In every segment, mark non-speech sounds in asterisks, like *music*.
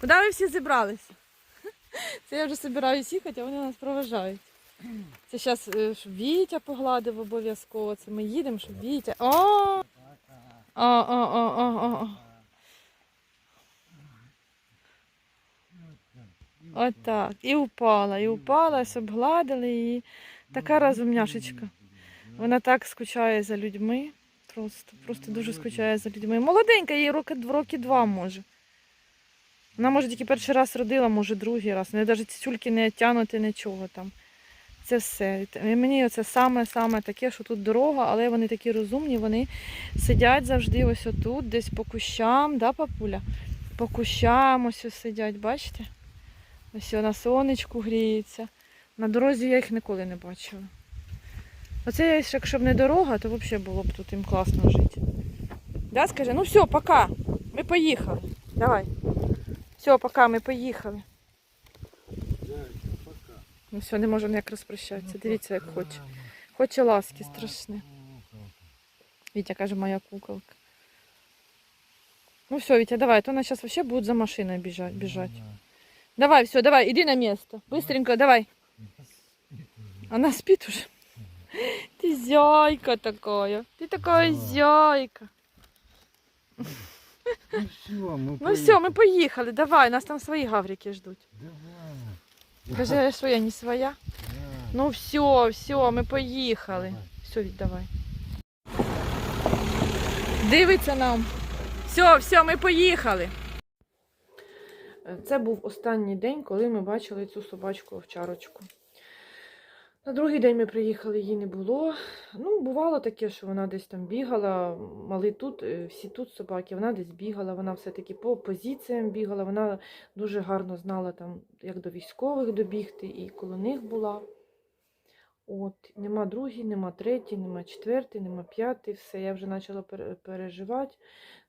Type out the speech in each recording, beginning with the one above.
Куди ви всі зібралися? *laughs* Це я вже збираюсь їхати, а вони нас проважають. Це зараз, щоб Вітя погладив обов'язково. Це ми їдемо, щоб Вітя. О! О, о, о, о, о. Отак. І упала, і упала, обгладили її. Така розумняшечка. Вона так скучає за людьми. Просто, просто дуже скучає за людьми. Молоденька, їй роки, роки два може. Вона, може, тільки перший раз родила, може, другий раз. Не навіть цюльки не тягнути нічого там. Це все. І мені це саме-саме таке, що тут дорога, але вони такі розумні, вони сидять завжди ось отут, десь по кущам, да, папуля? По кущам ось ось сидять, бачите? Ось на сонечку гріється. На дорозі я їх ніколи не бачила. Оце якщо б не дорога, то взагалі було б тут їм класно жити. Да, скажи, ну все, пока. Ми поїхали. Давай. Все, пока, ми поїхали. Ну все, не можу ніяк розпрощатися. Дивіться, як хоче. Хоче ласки страшне. Вітя каже, моя куколка. Ну все, Вітя, давай, то вона зараз вообще буде за машиною біжать. біжать. Давай, все, давай, иди на место. Быстренько, давай. Она спит уже. Ты зяйка такая. Ты такая зяйка. Ну все, Ну мы поехали. Давай, нас там свои гаврики ждут. Давай. Скажи, я своя, не своя? Да. Ну все, все, ми поїхали. Все, Віть, давай. Дивиться нам. Все, все, ми поїхали. Це був останній день, коли ми бачили цю собачку овчарочку. На другий день ми приїхали, її не було. Ну, бувало таке, що вона десь там бігала. Мали тут, е, всі тут собаки, вона десь бігала, вона все-таки по позиціям бігала, вона дуже гарно знала, там, як до військових добігти, і коло них була. От, нема другий, нема третій, нема четвертий, нема п'ятий, все, я вже почала переживати.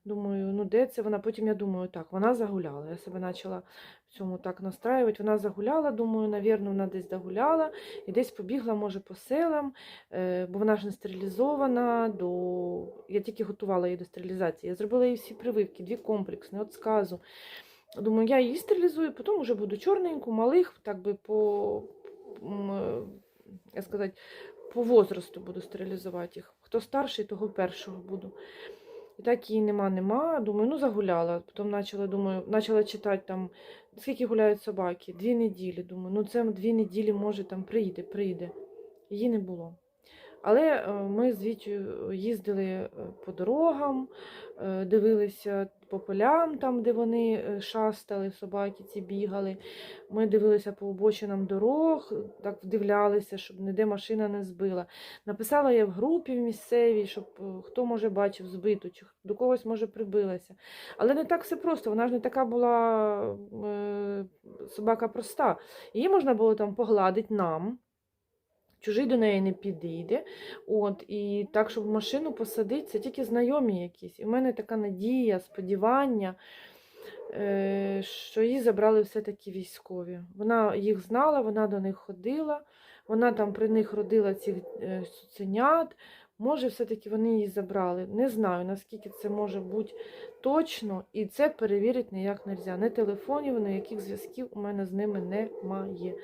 Думаю, ну де це вона? Потім я думаю, так, вона загуляла. Я себе почала в цьому так настраювати. Вона загуляла, думаю, навірно, вона десь загуляла і десь побігла, може, по селам, е, бо вона ж не стерилізована. До... Я тільки готувала її до стерилізації. Я зробила їй всі прививки, дві комплексні, от сказу. Думаю, я її стерилізую, потім вже буду чорненьку, малих, так би по, як сказати, по возрасту буду стерилізувати їх. Хто старший, того першого буду. І так її нема, нема. Думаю, ну загуляла. Потім почала, думаю, почала читати там, скільки гуляють собаки. Дві неділі. Думаю, ну це дві неділі, може, там прийде, прийде. Її не було. Але е, ми з Вітю їздили е, по дорогам, е, дивилися по полям, там, де вони е, шастали, собаки ці бігали. Ми дивилися по обочинам дорог, так вдивлялися, щоб ніде машина не збила. Написала я в групі в місцевій, щоб е, хто може бачив збиту, чи до когось може прибилася. Але не так все просто. Вона ж не така була е, собака проста. Її можна було там погладити нам. Чужий до неї не підійде. От, і так, щоб машину посадити, це тільки знайомі якісь. І в мене така надія, сподівання, е, що її забрали все-таки військові. Вона їх знала, вона до них ходила, вона там при них родила цих е, цуценят. Може, все-таки вони її забрали. Не знаю, наскільки це може бути точно, і це перевірити ніяк не можна. Не телефонів, ніяких зв'язків у мене з ними немає.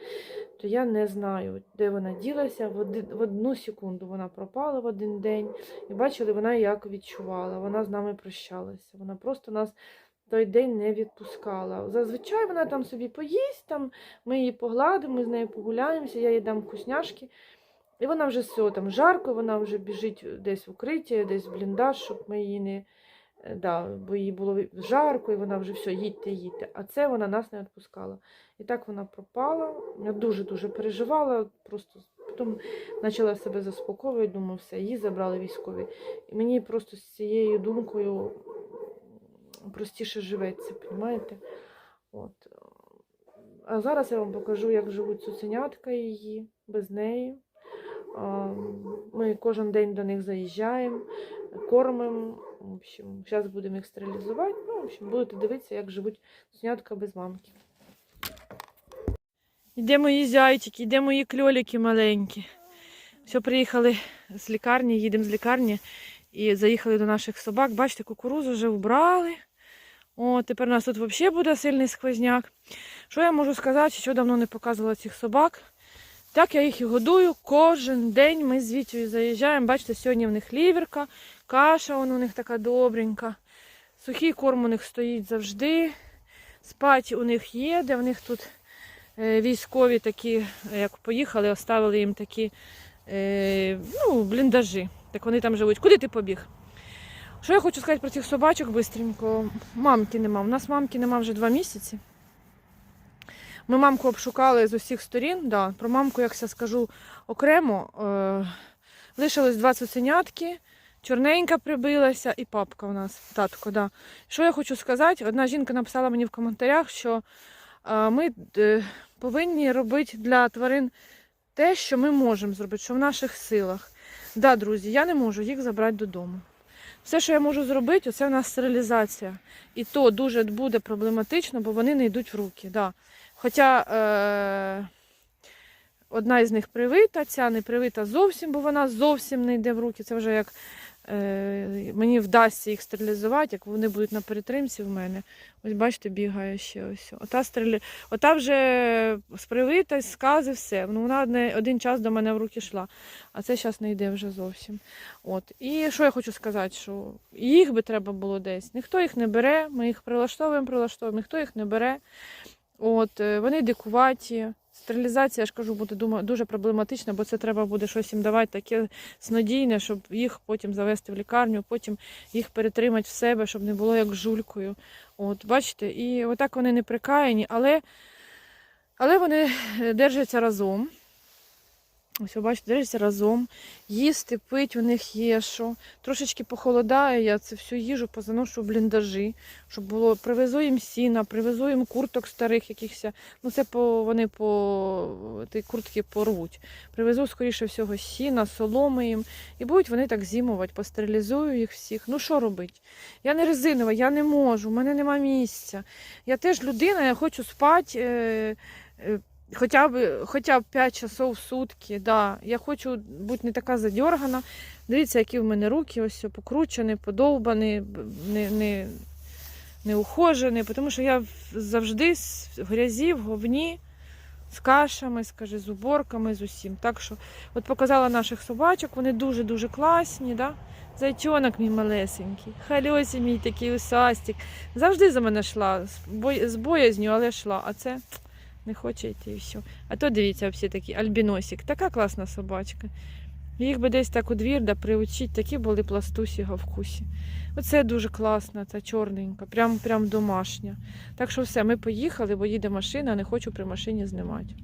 То я не знаю, де вона ділася. В, одну секунду вона пропала в один день. І бачили, вона як відчувала. Вона з нами прощалася. Вона просто нас той день не відпускала. Зазвичай вона там собі поїсть, там, ми її погладимо, ми з нею погуляємося, я їй дам вкусняшки. І вона вже все, там жарко, вона вже біжить десь в укриття, десь в бліндаж, щоб ми її не. е, Да, бо їй було жарко, і вона вже все, їдьте, їдьте. А це вона нас не відпускала. І так вона пропала. Я дуже-дуже переживала, просто потім почала себе заспокоювати, думаю, все, її забрали військові. І мені просто з цією думкою простіше живеться, розумієте? От. А зараз я вам покажу, як живуть цуценятка її без неї. Ми кожен день до них заїжджаємо, кормимо. В общем, зараз будемо їх стерилізувати. Ну, в общем, будете дивитися, як живуть цуценятка без мамки. Іде мої зайчики, іде мої кльоліки маленькі. Все, приїхали з лікарні, їдемо з лікарні і заїхали до наших собак. Бачите, кукурузу вже вбрали. О, тепер у нас тут взагалі буде сильний сквозняк. Що я можу сказати, що давно не показувала цих собак. Так я їх і годую. Кожен день ми з Вітєю заїжджаємо. Бачите, сьогодні в них ліверка, каша вон у них така добренька. Сухий корм у них стоїть завжди. Спать у них є, де в них тут е, військові такі, як поїхали, оставили їм такі е, ну, бліндажі. Так вони там живуть. Куди ти побіг? Що я хочу сказати про цих собачок бистренько? Мамки нема. У нас мамки нема вже два місяці. Ми мамку обшукали з усіх сторін. Да. Про мамку, як я скажу окремо, е, лишилось два цуценятки, чорненька прибилася і папка у нас, татко. Да. Що я хочу сказати? Одна жінка написала мені в коментарях, що е, ми е, повинні робити для тварин те, що ми можемо зробити, що в наших силах. Да, друзі, я не можу їх забрати додому. Все, що я можу зробити, це в нас стерилізація. І то дуже буде проблематично, бо вони не йдуть в руки. Да. Хоча е- одна із них привита, ця не привита зовсім, бо вона зовсім не йде в руки. Це вже як е- мені вдасться їх стерилізувати, як вони будуть на перетримці в мене. Ось бачите, бігає ще ось. Ота, стерилі... Ота вже спривита, скази, все. Ну, вона одне, один час до мене в руки йшла, а це зараз не йде вже зовсім. От. І що я хочу сказати, що їх би треба було десь. Ніхто їх не бере, ми їх прилаштовуємо, прилаштовуємо, ніхто їх не бере. От, е, вони дикуваті. Стерилізація, я ж кажу, буде дуже проблематична, бо це треба буде щось їм давати таке снодійне, щоб їх потім завести в лікарню, потім їх перетримати в себе, щоб не було як жулькою. От, бачите, і отак вони не прикаяні, але, але вони е, держаться разом. Ось, бачите, держаться разом. Їсти, пить у них є що. Трошечки похолодає, я це всю їжу позаношу в бліндажі, щоб було. Привезу їм сіна, привезу їм курток старих якихось. Ну, це по, вони по ті куртки порвуть. Привезу, скоріше всього, сіна, соломи їм. І будуть вони так зимувати, постерилізую їх всіх. Ну що робити? Я не резинова, я не можу, в мене нема місця. Я теж людина, я хочу спати. Е, е, Хоча б, хоча б 5 часов в сутки. Да. Я хочу бути не така задьоргана. Дивіться, які в мене руки, ось все покручені, подовбані, не, не, не ухожені, тому що я завжди в грязі, в говні, з кашами, скажи, з уборками, з усім. Так що, от показала наших собачок, вони дуже-дуже класні. Да? Зайчонок мій малесенький, хальосі мій такий усастик. Завжди за мене йшла, з боязню, але йшла. А це не хочете і все. А то дивіться, всі такі альбіносик. Така класна собачка. Їх би десь так у двір да приучить, такі були пластусі гавкусі. Оце дуже класна, ця чорненька, прям, прям домашня. Так що все, ми поїхали, бо їде машина, не хочу при машині знімати.